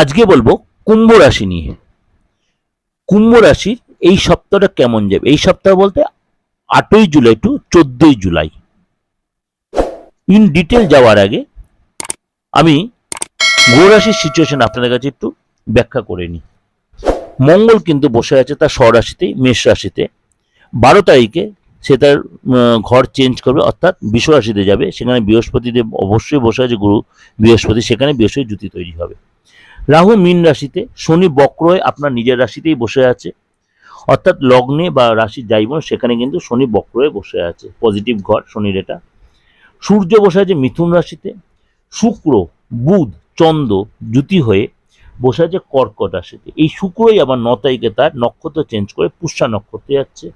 আজকে বলব কুম্ভ রাশি নিয়ে। কুম্ভ রাশির এই সপ্তাহটা কেমন যাবে? এই সপ্তাহ বলতে আটই জুলাই টু চোদ্দই জুলাই। ইন ডিটেল যাওয়ার আগে আমি রাশির সিচুয়েশন আপনাদের কাছে একটু ব্যাখ্যা করে নিই। মঙ্গল কিন্তু বসে আছে তার স্বরাশিতে মেষ রাশিতে। বারো তারিখে সে তার ঘর চেঞ্জ করবে, অর্থাৎ বিশ্ব রাশিতে যাবে। সেখানে বৃহস্পতিতে অবশ্যই বসে আছে, গুরু বৃহস্পতি, সেখানে বৃহস্পতি জুতি তৈরি হবে। রাহু মীন রাশিতে শনি বক্রয় আপনার নিজের রাশিতেই বসে আছে। অর্থাৎ লগ্নে বা রাশির যাইবন সেখানে কিন্তু শনি বক্র হয়ে বসে আছে। পজিটিভ ঘর শনির এটা। সূর্য বসে আছে মিথুন রাশিতে। শুক্র, বুধ, চন্দ্র জ্যুতি হয়ে বসে আছে কর্কট রাশিতে। এই শুক্রই আবার ন তারিখে তার নক্ষত্র চেঞ্জ করে পুষ্যা নক্ষত্রে যাচ্ছে।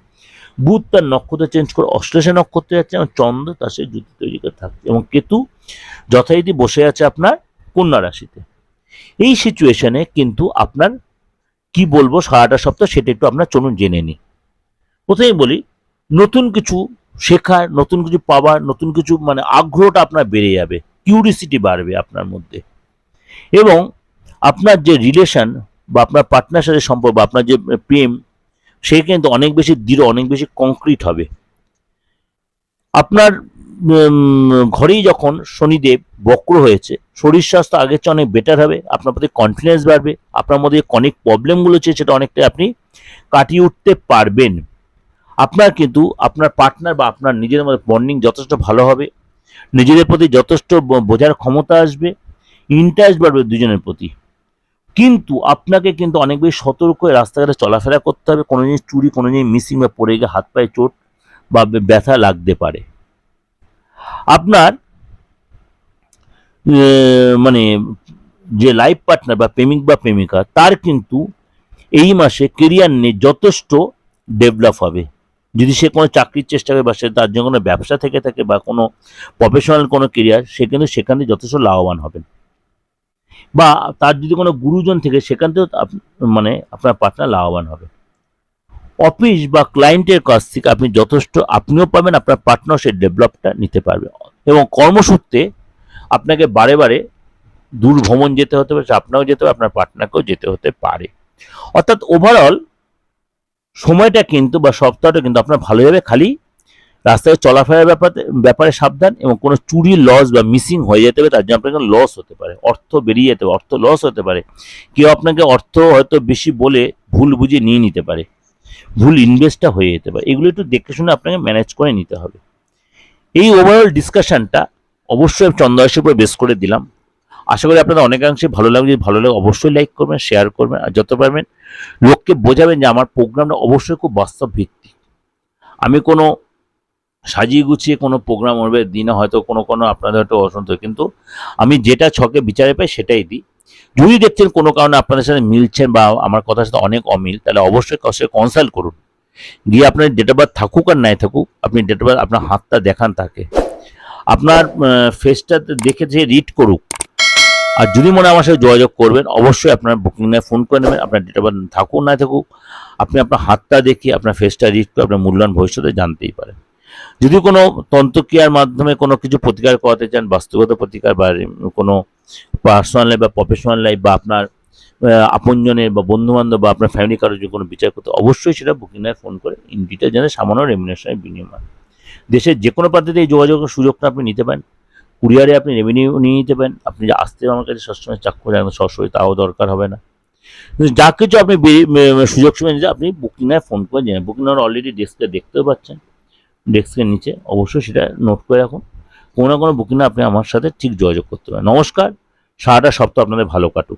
বুধ তার নক্ষত্র চেঞ্জ করে অষ্টাশে নক্ষত্রে যাচ্ছে এবং চন্দ্র তার সে জুতি তৈরি করে থাকছে। এবং কেতু যথারীতি বসে আছে আপনার কন্যা রাশিতে। এই সিচুয়েশনে কিন্তু আপনার কি বলব সারাটা সপ্তাহ সেটা একটু আপনার চলুন জেনে নিই। প্রথমেই বলি, নতুন কিছু শেখার, নতুন কিছু পাওয়ার, নতুন কিছু মানে আগ্রহটা আপনার বেড়ে যাবে কিউরিসিটি বাড়বে আপনার মধ্যে। এবং আপনার যে রিলেশন বা আপনার পার্টনার সাথে সম্পর্ক, বা আপনার যে প্রেম, সে কিন্তু অনেক বেশি দৃঢ়, অনেক বেশি কংক্রিট হবে। আপনার ঘরেই যখন শনিদেব বক্র হয়েছে, শরীর স্বাস্থ্য আগের চেয়ে অনেক বেটার হবে, আপনার প্রতি কনফিডেন্স বাড়বে, আপনার মধ্যে অনেক প্রবলেমগুলো আছে সেটা অনেকটা আপনি কাটিয়ে উঠতে পারবেন। আপনার কিন্তু আপনার পার্টনার বা আপনার নিজের মধ্যে বন্ডিং যথেষ্ট ভালো হবে, নিজেদের প্রতি যথেষ্ট বোঝার ক্ষমতা আসবে ইন্টারেস্ট বাড়বে দুজনের প্রতি। কিন্তু আপনাকে কিন্তু অনেক বেশি সতর্ক হয়ে রাস্তাঘাটে চলাফেরা করতে হবে, কোনো জিনিস চুরি, কোনো জিনিস মিসিং বা পড়ে গিয়ে হাত পায়ে চোট বা ব্যথা লাগতে পারে। আপনার মানে যে লাইফ পার্টনার বা প্রেমিক বা প্রেমিকা, তার কিন্তু এই মাসে কেরিয়ার নিয়ে যথেষ্ট ডেভেলপ হবে। যদি সে কোনো চাকরির চেষ্টা করে বা সে তার জন্য কোনো ব্যবসা থেকে থাকে বা কোনো প্রফেশনাল কোনো কেরিয়ার সে কিন্তু সেখান যথেষ্ট লাভবান হবেন। বা তার যদি কোনো গুরুজন থেকে, সেখান থেকেও মানে আপনার পার্টনার লাভবান হবে। অফিস বা ক্লায়েন্টের কাছ থেকে আপনি যথেষ্ট আপনিও পাবেন, আপনার পার্টনার সেই ডেভেলপটা নিতে পারবে। এবং কর্মসূত্রে আপনাকে বারে বারে দূর ভ্রমণ যেতে হতে পারে আপনাকেও যেতে হবে আপনার পার্টনারকেও যেতে হতে পারে। অর্থাৎ ওভারঅল সময়টা কিন্তু বা সপ্তাহটা কিন্তু আপনার ভালো যাবে খালি, রাস্তায় চলাফেরার ব্যাপারে ব্যাপারে সাবধান এবং কোনো চুরি লস বা মিসিং হয়ে যেতে পারে, তার জন্য আপনাকে লস হতে পারে, অর্থ বেরিয়ে যেতে পারে, অর্থ লস হতে পারে। কেউ আপনাকে অর্থ হয়তো বেশি বলে ভুল বুঝে নিয়ে নিতে পারে। ভুল ইনভেস্টটা হয়ে যেতে পারে। এগুলো একটু দেখে শুনে আপনাকে ম্যানেজ করে নিতে হবে। এই ওভারঅল ডিসকাশনটা অবশ্যই চন্দ্রাশির উপরে বেস করে দিলাম। আশা করি আপনাদের অনেকাংশে ভালো লাগবে। যদি ভালো লাগে অবশ্যই লাইক করবেন শেয়ার করবেন আর যত পারবেন লোককে বোঝাবেন যে আমার প্রোগ্রামটা অবশ্যই খুব বাস্তব ভিত্তিক আমি কোনো সাজিয়ে গুছিয়ে কোনো প্রোগ্রাম ওরবে দিনে হয়তো কোনো কোনো আপনাদের হয়তো অসন্ত কিন্তু আমি যেটা ছকে বিচারে পাই সেটাই দিই। যদি দেখছেন কোনো কারণে আপনাদের সাথে মিলছেন বা আমার কথার সাথে অনেক অমিল, তাহলে অবশ্যই কাছে কনসাল্ট করুন। গিয়ে আপনার ডেট অফ বার্থ থাকুক আর নাই থাকুক, আপনি ডেট অফ বার্থ আপনার হাতটা দেখান তাকে। আপনার ফেসটা দেখে যে রিড করুক। আর যদি মনে আমার সাথে যোগাযোগ করবেন, অবশ্যই আপনার বুকিং নিয়ে ফোন করে নেবেন, আপনার ডেট অফ বার্থ থাকুক না থাকুক, আপনি আপনার হাতটা দেখিয়ে আপনার ফেসটা রিড করে আপনার মূল্যায়ন ভবিষ্যতে জানতেই পারেন। যদি কোনো তন্ত্রক্রিয়ার মাধ্যমে কোনো কিছু প্রতিকার করাতে চান বাস্তবগত প্রতিকার বা কোনো পার্সোনাল লাইফ বা প্রফেশনাল লাইফ বা আপনার আপনজনের বা বন্ধু বান্ধব বা আপনার ফ্যামিলি কারোর যে কোনো বিচার করতে, অবশ্যই সেটা বুকিং নেয় ফোন করে। ইন ডিটেল জানে সামান্য রেমিনেশনের বিনিময়। দেশের যে কোনো প্রান্তে এই যোগাযোগের সুযোগটা আপনি নিতে পারেন। কুরিয়ারে আপনি রেভিনিউ নিয়ে নিতে পারেন। আপনি যে আসতে আমার কাছে সবসময় করে একদম সরাসরি তাও দরকার হবে না। যা কিছু আপনি সুযোগ সুবিধা নিতে আপনি বুকিং নেয় ফোন করে জানেন। বুকিং অলরেডি ডেস্কে দেখতেও পাচ্ছেন। ডেস্কের নিচে। অবশ্যই সেটা নোট করে রাখুন। কোনো না কোনো বুকিংয়ে আপনি আমার সাথে ঠিক যোগাযোগ করতে পারেন। নমস্কার, সারাটা সপ্তাহ আপনাদের ভালো কাটুক।